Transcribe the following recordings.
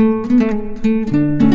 う。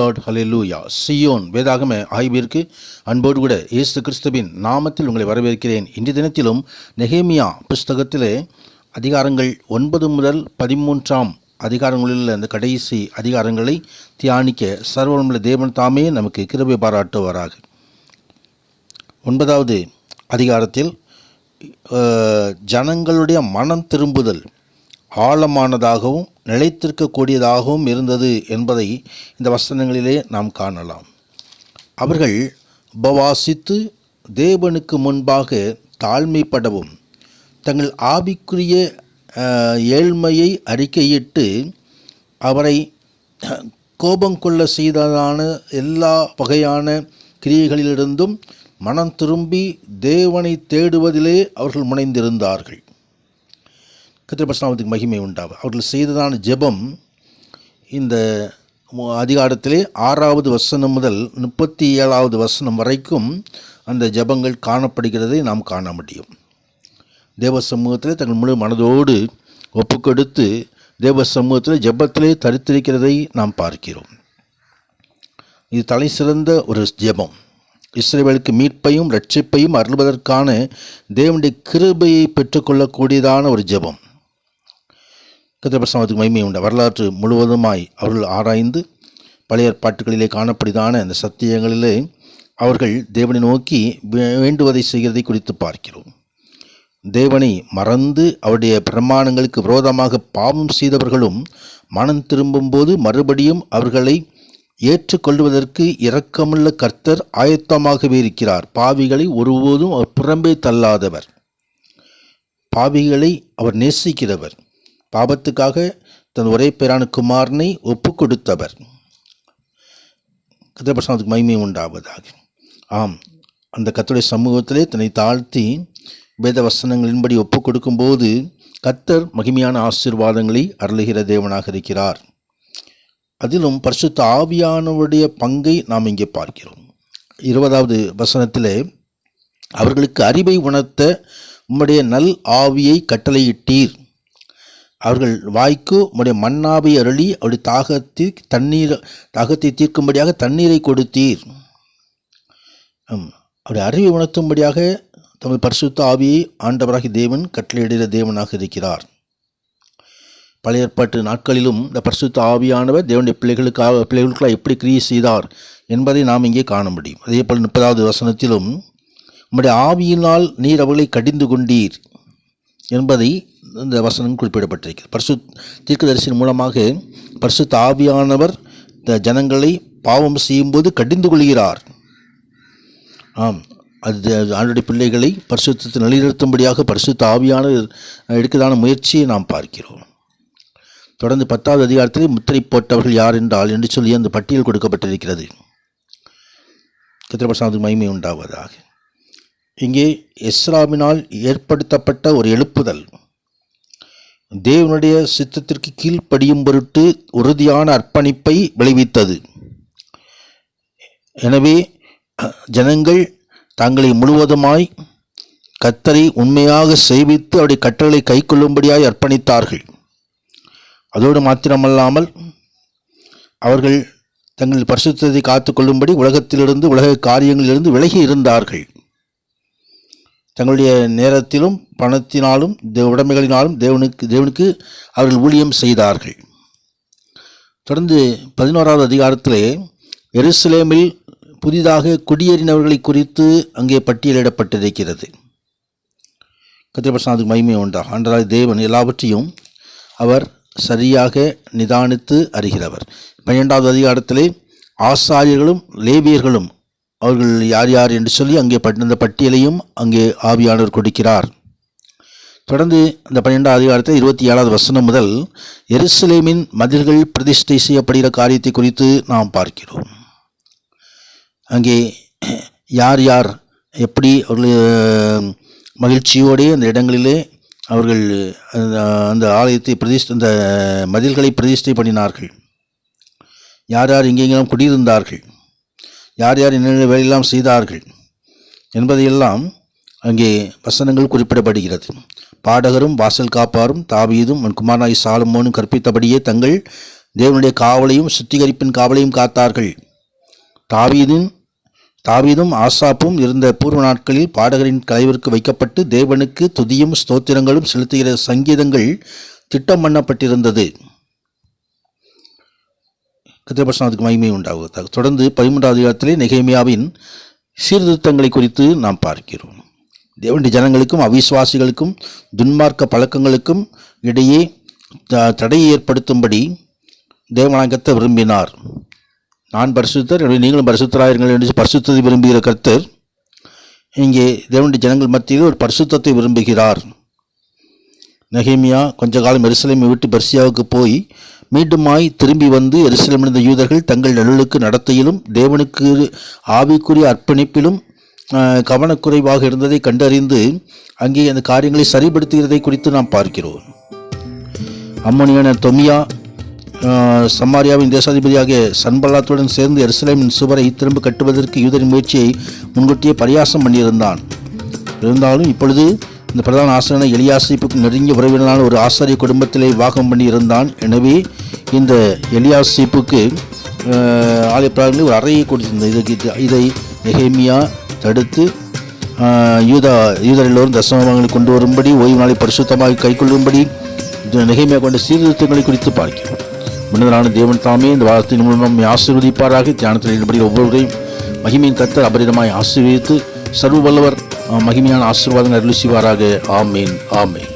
Lord hallelujah Zion வேதாகம ஆய்விற்கு அன்போடு கூட இயேசு கிறிஸ்துவின் நாமத்தில் உங்களை வரவேற்கிறேன். இன்றைய தினத்திலும் நெகேமியா புஸ்தகத்திலே அதிகாரங்கள் ஒன்பது முதல் பதிமூன்றாம் அதிகாரங்களில் உள்ள அந்த கடைசி அதிகாரங்களை தியானிக்க சர்வமுள்ள தேவன் தாமே நமக்கு கிருபை பாராட்டுவாராக. ஒன்பதாவது அதிகாரத்தில் ஜனங்களுடைய மனம் திரும்புதல். ஆழமானதாகவும் நிலைத்திருக்கக்கூடியதாகவும் இருந்தது என்பதை இந்த வசனங்களிலே நாம் காணலாம். அவர்கள் உபவாசித்து தேவனுக்கு முன்பாக தாழ்மைப்படவும் தங்கள் ஆவிக்குரிய ஏழ்மையை அறிக்கையிட்டு அவரை கோபம் கொள்ள செய்ததான எல்லா வகையான கிரியைகளிலிருந்தும் மனம் திரும்பி தேவனை தேடுவதிலே அவர்கள் முனைந்திருந்தார்கள். கத்திரபஸ்நாமத்துக்கு மகிமை உண்டாகும் அவர்கள் செய்ததான ஜெபம் இந்த அதிகாரத்திலே ஆறாவது வசனம் முதல் முப்பத்தி ஏழாவது வசனம் வரைக்கும் அந்த ஜெபங்கள் காணப்படுகிறதை நாம் காண முடியும். தேவ சமூகத்தில் தங்கள் முழு மனதோடு ஒப்புக்கொடுத்து தேவ சமூகத்தில் ஜபத்திலே தரித்திருக்கிறதை நாம் பார்க்கிறோம். இது தலை சிறந்த ஒரு ஜெபம். இஸ்ரேவேலுக்கு மீட்பையும் ரட்சிப்பையும் அருள்வதற்கான தேவனுடைய கிருபையை பெற்றுக்கொள்ளக்கூடியதான ஒரு ஜெபம். கத்திரபிரசனத்துக்கு மகிமை உண்ட. வரலாற்று முழுவதுமாய் அவர்கள் ஆராய்ந்து பழைய பாட்டுகளிலே காணப்படுதான அந்த சத்தியங்களிலே அவர்கள் தேவனை நோக்கி வே- வேண்டுவதை செய்கிறதை குறித்து பார்க்கிறோம். தேவனை மறந்து அவருடைய பிரமாணங்களுக்கு விரோதமாக பாவம் செய்தவர்களும் மனம் திரும்பும்போது மறுபடியும் அவர்களை ஏற்றுக்கொள்வதற்கு இரக்கமுள்ள கர்த்தர் ஆயத்தமாகவே இருக்கிறார். பாவிகளை ஒருபோதும் அவர் புறம்பே தள்ளாதவர். பாவிகளை அவர் நேசிக்கிறவர். பாபத்துக்காக தன் ஒரே பேரான குமாரனை ஒப்பு கொடுத்தவர் கத்திரபிரசனத்துக்கு மகிமை உண்டாவதாக. ஆம் அந்த கர்த்தருடைய சமூகத்திலே தன்னை தாழ்த்தி வேத வசனங்களின்படி ஒப்பு கொடுக்கும்போது கர்த்தர் மகிமையான ஆசீர்வாதங்களை அருளுகிற தேவனாக இருக்கிறார். அதிலும் பரிசுத்த ஆவியானவருடைய பங்கை நாம் இங்கே பார்க்கிறோம். இருபதாவது வசனத்திலே அவர்களுக்கு அறிவை உணர்த்த உம்முடைய நல் ஆவியை கட்டளையிட்டீர். அவர்கள் வாய்க்கு உம்முடைய மண்ணாவை அருளி அவருடைய தாகத்தை தண்ணீர் தாகத்தை தீர்க்கும்படியாக தண்ணீரை கொடுத்தீர். அவருடைய அறிவை உணர்த்தும்படியாக தமது பரிசுத்த ஆவியை ஆண்டவராகி தேவன் கட்டளையிடுகிற தேவனாக இருக்கிறார். பழைய ஏற்பாட்டு நாட்களிலும் இந்த பரிசுத்த ஆவியானவர் தேவனுடைய பிள்ளைகளுக்காக பிள்ளைகளுக்காக எப்படி கிரியை செய்தார் என்பதை நாம் இங்கே காண முடியும். அதே போல் முப்பதாவது வசனத்திலும் உம்முடைய ஆவியினால் நீர் அவர்களை கடிந்து கொண்டீர். என்பதை இந்த வசனம் குறிப்பிடப்பட்டிருக்கிறது. பரிசு தீர்க்கதரிசியின் மூலமாக பரிசு தாவியானவர் இந்த ஜனங்களை பாவம் செய்யும்போது கடிந்து கொள்கிறார். ஆம். அது ஆண்டுடைய பிள்ளைகளை பரிசுத்தத்தை நிலைநிறுத்தும்படியாக பரிசுத்த ஆவியானவர் எடுக்கதான முயற்சியை நாம் பார்க்கிறோம். தொடர்ந்து பத்தாவது அதிகாரத்தில் முத்திரை போட்டவர்கள் யார் என்றால் என்று சொல்லி அந்த பட்டியல் கொடுக்கப்பட்டிருக்கிறது. கத்திரபிரசாதத்துக்கு மகிமை உண்டாவதாக. இங்கே எஸ்ராவினால் ஏற்படுத்தப்பட்ட ஒரு எழுப்புதல். தேவனுடைய சித்தத்திற்கு கீழ்ப்படியும் பொருட்டு உறுதியான அர்ப்பணிப்பை விளைவித்தது. எனவே ஜனங்கள் தங்களை முழுவதுமாய் கத்தரை உண்மையாக செய்வித்து அவருடைய கட்டளை கைக்கொள்ளும்படியாய் அர்ப்பணித்தார்கள். அதோடு மாத்திரமல்லாமல் அவர்கள் தங்கள் பரிசுத்தத்தை காத்துக்கொள்ளும்படி உலகத்திலிருந்து உலக காரியங்களிலிருந்து விலகி இருந்தார்கள். தங்களுடைய நேரத்திலும் பணத்தினாலும் தேவ உடைமைகளினாலும் தேவனுக்கு தேவனுக்கு அவர்கள் ஊழியம் செய்தார்கள். தொடர்ந்து பதினோராவது அதிகாரத்திலே எருசலேமில் புதிதாக குடியேறினவர்களை குறித்து அங்கே பட்டியலிடப்பட்டிருக்கிறது. கத்திரபிரசாதுக்கு மகிமை உண்டா ஆண்டராய் தேவன் எல்லாவற்றையும் அவர் சரியாக நிதானித்து அறிகிறவர். பன்னிரெண்டாவது அதிகாரத்திலே ஆசாரியர்களும் லேவியர்களும் அவர்கள் யார் யார் என்று சொல்லி அங்கே பட் அந்த பட்டியலையும் அங்கே ஆவியானவர் கொடுக்கிறார். தொடர்ந்து அந்த பன்னிரெண்டாம் அதிகாரத்தில் இருபத்தி ஏழாவது வசனம் முதல் எருசலேமின் மதில்கள் பிரதிஷ்டை செய்யப்படுகிற காரியத்தை குறித்து நாம் பார்க்கிறோம். அங்கே யார் யார் எப்படி அவர்கள் மகிழ்ச்சியோடே அந்த இடங்களிலே அவர்கள் அந்த- அந்த ஆலயத்தை பிரதிஷ்ட அந்த மதில்களை பிரதிஷ்டை பண்ணினார்கள். யார் யார் எங்கெங்கெல்லாம் குடியிருந்தார்கள். யார் யார் என்னென்ன வேலையெல்லாம் செய்தார்கள் என்பதையெல்லாம் அங்கே வசனங்கள் குறிப்பிடப்படுகிறது. பாடகரும் வாசல் காப்பாரும் தாவீதும் அவன் குமாரனாய் சாலமோனும் கற்பித்தபடியே தங்கள் தேவனுடைய காவலையும் சுத்திகரிப்பின் காவலையும் காத்தார்கள். தாவீதின் தாவீதும் ஆசாப்பும் இருந்த பூர்வ நாட்களில் பாடகரின் கலைவிற்கு வைக்கப்பட்டு தேவனுக்கு துதியும் ஸ்தோத்திரங்களும் செலுத்துகிற சங்கீதங்கள் திட்டம் பண்ணப்பட்டிருந்தது கத்திரபட்சணத்துக்கு மகிமை உண்டாகுவதாக தொடர்ந்து பதிமூன்றாவது அதிகாரத்திலே நெகேமியாவின் சீர்திருத்தங்களை குறித்து நாம் பார்க்கிறோம். தேவனுடைய ஜனங்களுக்கும் அவிசுவாசிகளுக்கும் துன்மார்க்க பழக்கங்களுக்கும் இடையே த- தடையை ஏற்படுத்தும்படி தேவநாயகத்தை விரும்பினார். நான் பரிசுத்தர் எனவே நீங்களும் பரிசுத்தராயிருங்கள் என்று பரிசுத்தத்தை விரும்புகிற கர்த்தர் இங்கே தேவனுடைய ஜனங்கள் மத்தியில் ஒரு பரிசுத்தத்தை விரும்புகிறார். நெகேமியா கொஞ்ச காலம் எருசலேமை விட்டு பெர்சியாவுக்கு போய் மீண்டுமாய் திரும்பி வந்து எருசலேமிருந்த யூதர்கள் தங்கள் நிழலுக்கு நடத்தையிலும் தேவனுக்கு ஆவிக்குரிய அர்ப்பணிப்பிலும் கவனக்குறைவாக இருந்ததை கண்டறிந்து அங்கே அந்த காரியங்களை சரிபடுத்துகிறதை குறித்து நாம் பார்க்கிறோம். அம்மனியான தொமியா சம்மாரியாவின் தேசாதிபதியாகிய சன்பல்லாத்துடன் சேர்ந்து எருசலேமின் சுவரை திரும்ப கட்டுவதற்கு யூதரின் முயற்சியை முன்கூட்டியே பரியாசம் பண்ணியிருந்தான். இருந்தாலும் இப்பொழுது இந்த பிரதான ஆசிரியனை எலியாசிப்புக்கு நெருங்கிய உறவினரான ஒரு ஆசாரிய குடும்பத்திலே வாகம் பண்ணி இருந்தான். எனவே இந்த எலியாசிப்புக்கு ஆலய ஒரு அறையை கொடுத்திருந்தது இதுக்கு இது- இதை நெகேமியா தடுத்து யூதா யூதர் எல்லோரும் தசமங்களை கொண்டு வரும்படி ஓய்வு நாளை பரிசுத்தமாக கைக்கொள்ளும்படி நெகைமையாக கொண்ட சீர்திருத்தங்களை குறித்து பார்க்கிறோம். முன்னதான தேவன் தாமே இந்த வாரத்தின் மூலம் நம்மை ஆசீர்வதிப்பாராக. தியானத்தில் ஈடுபடி ஒவ்வொருவரையும் மகிமையின் கத்தர் அபரிதமாய் ஆசீர்வதித்து சர்வ வல்லவர் மகிமையான ஆசீர்வாதங்கள் அருள் செய்வாராக. ஆமீன் ஆமீன்.